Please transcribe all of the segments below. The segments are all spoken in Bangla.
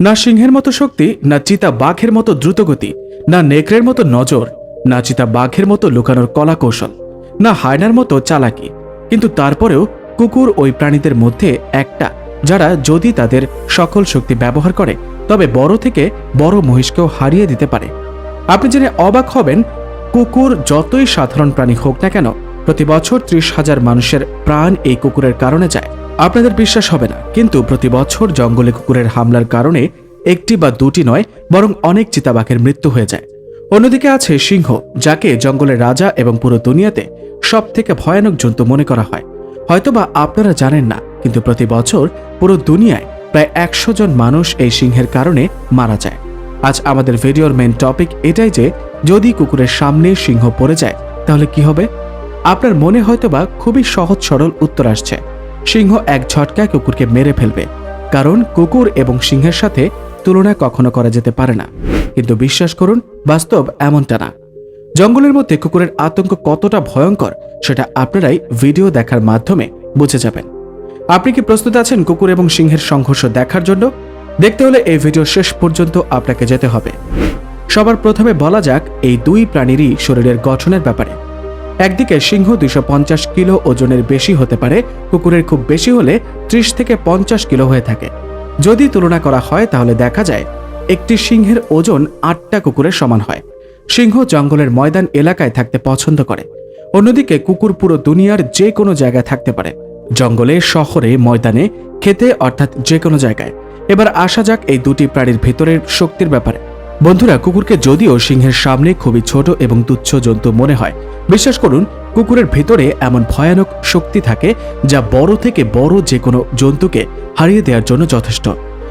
না সিংহের মতো শক্তি, না চিতা বাঘের মতো দ্রুতগতি, না নেকড়ের মতো নজর, না চিতা বাঘের মতো লুকানোর কলা কৌশল না হায়নার মতো চালাকি। কিন্তু তারপরেও কুকুর ওই প্রাণীদের মধ্যে একটা, যারা যদি তাদের সকল শক্তি ব্যবহার করে, তবে বড় থেকে বড় মহিষকেও হারিয়ে দিতে পারে। আপনি জেনে অবাক হবেন, কুকুর যতই সাধারণ প্রাণী হোক না কেন প্রতি বছর ত্রিশ হাজার মানুষের প্রাণ এই কুকুরের কারণে যায়। আপনাদের বিশ্বাস হবে না, কিন্তু প্রতি বছর জঙ্গলে কুকুরের হামলার কারণে একটি বা দুটি নয়, বরং অনেক চিতাবাঘের মৃত্যু হয়ে যায়। অন্যদিকে আছে সিংহ, যাকে জঙ্গলের রাজা এবং পুরো দুনিয়াতে সব থেকে ভয়ানক জন্তু মনে করা হয়। হয়তোবা আপনারা জানেন না, কিন্তু প্রতি বছর পুরো দুনিয়ায় প্রায় একশো জন মানুষ এই সিংহের কারণে মারা যায়। আজ আমাদের ভিডিওর মেন টপিক এটাই যে, যদি কুকুরের সামনে সিংহ পড়ে যায়, তাহলে কি হবে? আপনার মনে হয়তোবা খুবই সহজ সরল উত্তর আসছে। সিংহ এক ঝটকায় কুকুরকে মেরে ফেলবে। কারণ কুকুর এবং সিংহের সাথে তুলনা কখনো করা যেতে পারে না। কিন্তু বিশ্বাস করুন, বাস্তব এমনটা না। জঙ্গলের মধ্যে কুকুরের আতঙ্ক কতটা ভয়ঙ্কর, সেটা আপনারাই ভিডিও দেখার মাধ্যমে বুঝে যাবেন। আপনি কি প্রস্তুত আছেন কুকুর এবং সিংহের সংঘর্ষ দেখার জন্য? দেখতে হলে এই ভিডিও শেষ পর্যন্ত আপনাকে যেতে হবে। সবার প্রথমে বলা যাক, এই দুই প্রাণীরই শরীরের গঠনের ব্যাপারে। একদিকে সিংহ পঞ্চাশ কিলো ওজনের বেশি হতে পারে, কুকুরের খুব বেশি হলে ত্রিশ থেকে পঞ্চাশ কিলো হয়ে থাকে। যদি তুলনা করা হয়, তাহলে দেখা যায় একটি সিংহের ওজন আটটা কুকুরের সমান হয়। সিংহ জঙ্গলের ময়দান এলাকায় থাকতে পছন্দ করে। অন্যদিকে কুকুর পুরো দুনিয়ার যে কোনো জায়গায় থাকতে পারে। জঙ্গলে, শহরে, ময়দানে, খেতে অর্থাৎ যে কোনো জায়গায়। এবার আসা যাক এই দুটি প্রাণীর ভেতরের শক্তির ব্যাপারে। বন্ধুরা, কুকুরকে যদিও সিংহের সামনে খুবই ছোট এবং তুচ্ছ জন্তু মনে হয়, বিশ্বাস করুন, কুকুরের ভেতরে এমন ভয়ানক শক্তি থাকে যা বড় থেকে বড় যে কোনো জন্তুকে হারিয়ে দেওয়ার জন্য যথেষ্ট।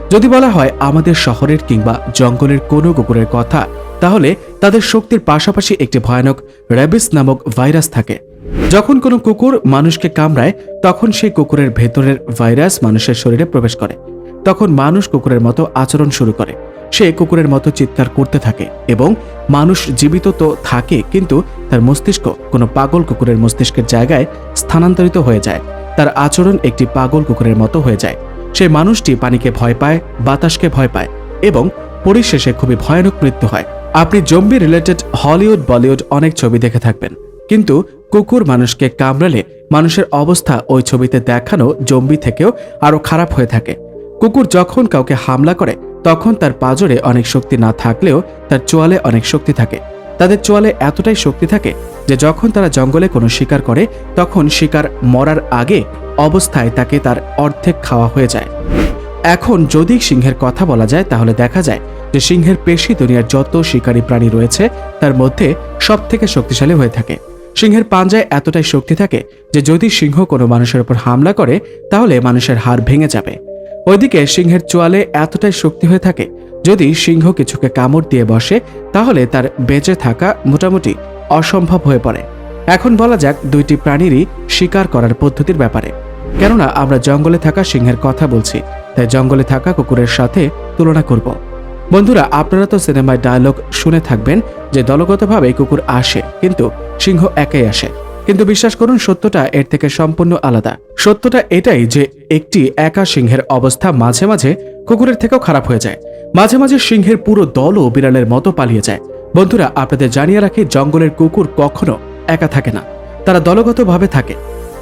যদি বলা হয় আমাদের শহরের কিংবা জঙ্গলের কোনো কুকুরের কথা, তাহলে তাদের শক্তির পাশাপাশি একটি ভয়ানক র্যাবিস নামক ভাইরাস থাকে। যখন কোনো কুকুর মানুষকে কামড়ায়, তখন সেই কুকুরের ভেতরের ভাইরাস মানুষের শরীরে প্রবেশ করে। তখন মানুষ কুকুরের মতো আচরণ শুরু করে। সে কুকুরের মতো চিৎকার করতে থাকে এবং মানুষ জীবিত তো থাকে, কিন্তু তার মস্তিষ্ক কোনো পাগল কুকুরের মস্তিষ্কের জায়গায় স্থানান্তরিত হয়ে যায়। তার আচরণ একটি পাগল কুকুরের মতো হয়ে যায়। সেই মানুষটি পানিকে ভয় পায়, বাতাসকে ভয় পায় এবং পরিশেষে খুবই ভয়ানক মৃত্যু হয়। আপনি জম্বি রিলেটেড হলিউড, বলিউড অনেক ছবি দেখে থাকবেন, কিন্তু কুকুর মানুষকে কামড়ালে মানুষের অবস্থা ওই ছবিতে দেখানো জম্বি থেকেও আরও খারাপ হয়ে থাকে। কুকুর যখন কাউকে হামলা করে তখন তার পাজরে অনেক শক্তি না থাকলেও তার চোয়ালে অনেক শক্তি থাকে। তাদের চোয়ালে এতটাই শক্তি থাকে যে যখন তারা জঙ্গলে কোনো শিকার করে, তখন শিকার মরার আগে অবস্থায় তাকে তার অর্ধেক খাওয়া হয়ে যায়। এখন যদি সিংহের কথা বলা যায়, তাহলে দেখা যায় যে সিংহের পেশি দুনিয়ার যত শিকারী প্রাণী রয়েছে, তার মধ্যে সব থেকে শক্তিশালী হয়ে থাকে। সিংহের পাঞ্জায় এতটাই শক্তি থাকে যে যদি সিংহ কোনো মানুষের উপর হামলা করে, তাহলে মানুষের হাড় ভেঙে যাবে। ওইদিকে সিংহের চোয়ালে এতটাই শক্তি হয়ে থাকে, যদি সিংহ কিছুকে কামড় দিয়ে বসে, তাহলে তার বেঁচে থাকা মোটামুটি অসম্ভব হয়ে পড়ে। এখন বলা যাক দুইটি প্রাণীরই শিকার করার পদ্ধতির ব্যাপারে। কেননা আমরা জঙ্গলে থাকা সিংহের কথা বলছি, তাই জঙ্গলে থাকা কুকুরের সাথে তুলনা করব। বন্ধুরা, আপনারা তো সিনেমায় ডায়লগ শুনে থাকবেন যে দলগতভাবে কুকুর আসে, কিন্তু সিংহ একাই আসে। কিন্তু বিশ্বাস করুন, সত্যটা এর থেকে সম্পূর্ণ আলাদা। সত্যটা এটাই যে একটি একা সিংহের অবস্থা মাঝে মাঝে কুকুরের থেকেও খারাপ হয়ে যায়। মাঝে মাঝে সিংহের পুরো দলও বিড়ালের মতো পালিয়ে যায়। বন্ধুরা, আপনাদের জানিয়ে রাখি, জঙ্গলের কুকুর কখনো একা থাকে না। তারা দলগতভাবে থাকে।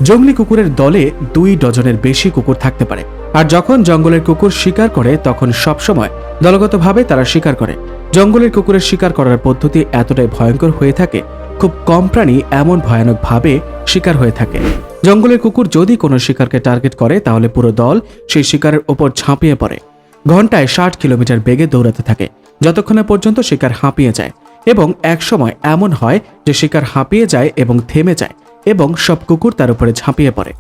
জঙ্গলি কুকুরের দলে দুই ডজনের বেশি কুকুর থাকতে পারে। আর যখন জঙ্গলের কুকুর শিকার করে, তখন সবসময় দলগতভাবে তারা শিকার করে। জঙ্গলের কুকুরের শিকার করার পদ্ধতি এতটাই ভয়ঙ্কর হয়ে থাকে, খুব কম প্রাণী এমন ভয়ানকভাবে শিকার হয়ে থাকে। জঙ্গলের কুকুর যদি কোনো শিকারকে টার্গেট করে, তাহলে পুরো দল সেই শিকারের ওপর ঝাঁপিয়ে পড়ে। ঘন্টায় ষাট কিলোমিটার বেগে দৌড়াতে থাকে, যতক্ষণে পর্যন্ত শিকার হাঁপিয়ে যায়। এবং একসময় এমন হয় যে শিকার হাঁপিয়ে যায় এবং থেমে যায়, এবং সব কুকুর তার উপরে ঝাঁপিয়ে পড়ে।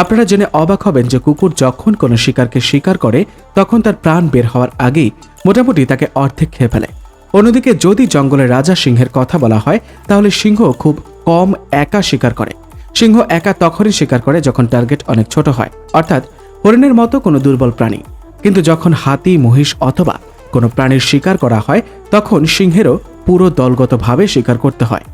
আপনারা জেনে অবাক হবেন যে কুকুর যখন কোনো শিকারকে শিকার করে, তখন তার প্রাণ বের হওয়ার আগেই মোটামুটি তাকে অর্ধেক খেয়ে ফেলে। অন্যদিকে যদি জঙ্গলের রাজা সিংহের কথা বলা হয়, তাহলে সিংহ খুব কম একা শিকার করে। সিংহ একা তখনই শিকার করে যখন টার্গেট অনেক ছোট হয়, অর্থাৎ হরিণের মতো কোনো দুর্বল প্রাণী। কিন্তু যখন হাতি, মহিষ অথবা কোনো প্রাণীর শিকার করা হয়, তখন সিংহেরও পুরো দলগতভাবে শিকার করতে হয়।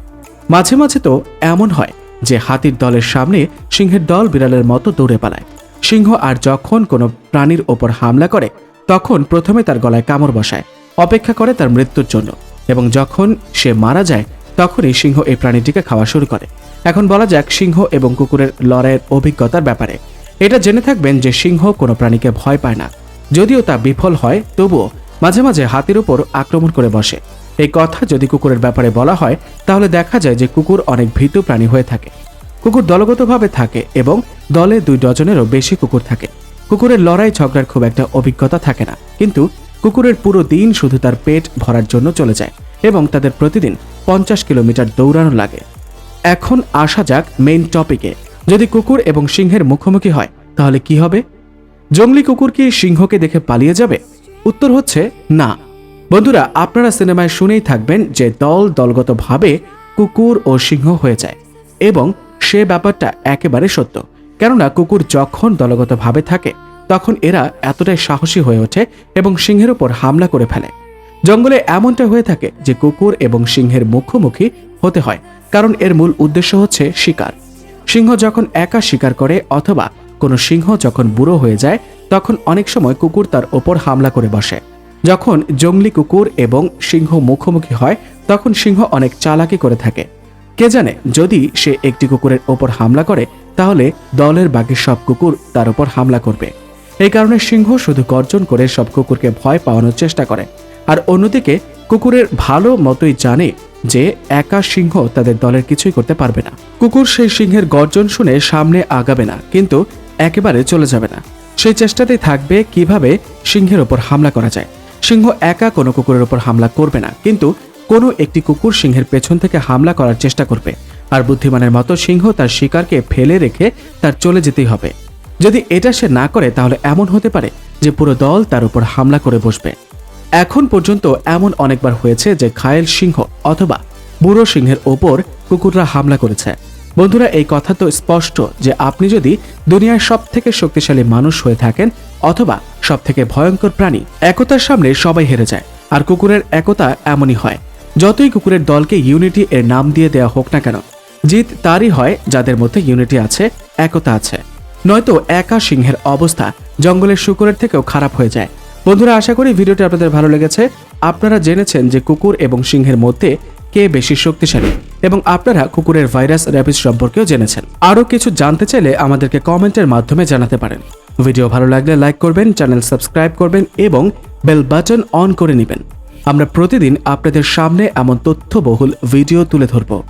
মাঝে মাঝে তো এমন হয় যে হাতির দলের সামনে সিংহের দল বিড়ালের মতো দৌড়ে পালায়। সিংহ আর যখন কোনো প্রাণীর ওপর হামলা করে, তখন প্রথমে তার গলায় কামড় বসায়, অপেক্ষা করে তার মৃত্যুর জন্য। এবং যখন সে মারা যায়, তখনই সিংহ এই প্রাণীটিকে খাওয়া শুরু করে। এখন বলা যাক সিংহ এবং কুকুরের লড়াইয়ের অভিজ্ঞতার ব্যাপারে। এটা জেনে থাকবেন যে সিংহ কোনো প্রাণীকে ভয় পায় না। যদিও তা বিফল হয়, তবুও মাঝে মাঝে হাতির উপর আক্রমণ করে বসে। এই কথা যদি কুকুরের ব্যাপারে বলা হয়, তাহলে দেখা যায় যে কুকুর অনেক ভীতু প্রাণী হয়ে থাকে। কুকুর দলগতভাবে থাকে এবং দলে দুই ডজনেরও বেশি কুকুর থাকে। কুকুরের লড়াই ঝগড়ার খুব একটা অভিজ্ঞতা থাকে না, কিন্তু কুকুরের পুরো দিন শুধু তার পেট ভরার জন্য চলে যায় এবং তাদের প্রতিদিন পঞ্চাশ কিলোমিটার দৌড়ানো লাগে। এখন আসা যাক মেইন টপিকে যদি কুকুর এবং সিংহের মুখোমুখি হয়, তাহলে কি হবে? জঙ্গলি কুকুর কি সিংহকে দেখে পালিয়ে যাবে? উত্তর হচ্ছে না। বন্ধুরা, আপনারা সিনেমায় শুনেই থাকবেন যে দল দলগতভাবে কুকুর ও সিংহ হয়ে যায় এবং সে ব্যাপারটা একেবারে সত্য। কেননা কুকুর যখন দলগতভাবে থাকে, তখন এরা এতটাই সাহসী হয়ে ওঠে এবং সিংহের উপর হামলা করে ফেলে। জঙ্গলে এমনটা হয়ে থাকে যে কুকুর এবং সিংহের মুখোমুখি হতে হয়, কারণ এর মূল উদ্দেশ্য হচ্ছে শিকার। সিংহ যখন একা শিকার করে অথবা কোনো সিংহ যখন বুড়ো হয়ে যায়, তখন অনেক সময় কুকুর তার ওপর হামলা করে বসে। যখন জঙ্গলি কুকুর এবং সিংহ মুখোমুখি হয়, তখন সিংহ অনেক চালাকি করে থাকে। কে জানে, যদি সে একটি কুকুরের ওপর হামলা করে, তাহলে দলের বাকি সব কুকুর তার উপর হামলা করবে। এই কারণে সিংহ শুধু গর্জন করে সব কুকুরকে ভয় পাওয়ানোর চেষ্টা করে। আর অন্যদিকে, কুকুরের ভালো মতোই জানে যে একা সিংহ তাদের দলের কিছুই করতে পারবে না। কুকুর সেই সিংহের গর্জন শুনে সামনে আগাবে না, কিন্তু একেবারে চলে যাবে না। সেই চেষ্টাতেই থাকবে কীভাবে সিংহের ওপর হামলা করা যায়। সিংহ একা কোনো কুকুরের ওপর হামলা করবে না, কিন্তু কোনো একটি কুকুর সিংহের পেছন থেকে হামলা করার চেষ্টা করবে। আর বুদ্ধিমানের মতো সিংহ তার শিকারকে ফেলে রেখে তার চলে যেতেই হবে। যদি এটা সে না করে, তাহলে এমন হতে পারে যে পুরো দল তার উপর হামলা করে বসবে। এখন পর্যন্ত এমন অনেকবার হয়েছে যে ঘায়েল সিংহ অথবা বুড়ো সিংহের ওপর কুকুররা হামলা করেছে। বন্ধুরা, এই কথা তো স্পষ্ট যে আপনি যদি দুনিয়ার সব থেকে শক্তিশালী মানুষ হয়ে থাকেন অথবা সব থেকে ভয়ঙ্কর প্রাণী, একতার সামনে সবাই হেরে যায়। আর কুকুরের একতা এমনই হয়, যতই কুকুরের দলকে ইউনিটি এর নাম দিয়ে দেওয়া হোক না কেন, জিত তারই হয় যাদের মধ্যে ইউনিটি আছে, একতা আছে। নয়তো একা সিংহের অবস্থা জঙ্গলের শুকুরের থেকেও খারাপ হয়ে যায়। বন্ধুরা, আশা করি ভিডিওটি আপনাদের ভালো লেগেছে। আপনারা জেনেছেন যে কুকুর এবং সিংহের মধ্যে কে বেশি শক্তিশালী? এবং আপনারা কুকুরের ভাইরাস র্যাপিস সম্পর্কেও জেনেছেন। আরও কিছু জানতে চাইলে আমাদেরকে কমেন্টের মাধ্যমে জানাতে পারেন। ভিডিও ভালো লাগলে লাইক করবেন, চ্যানেল সাবস্ক্রাইব করবেন এবং বেল বাটন অন করে নেবেন। আমরা প্রতিদিন আপনাদের সামনে এমন তথ্যবহুল ভিডিও তুলে ধরব।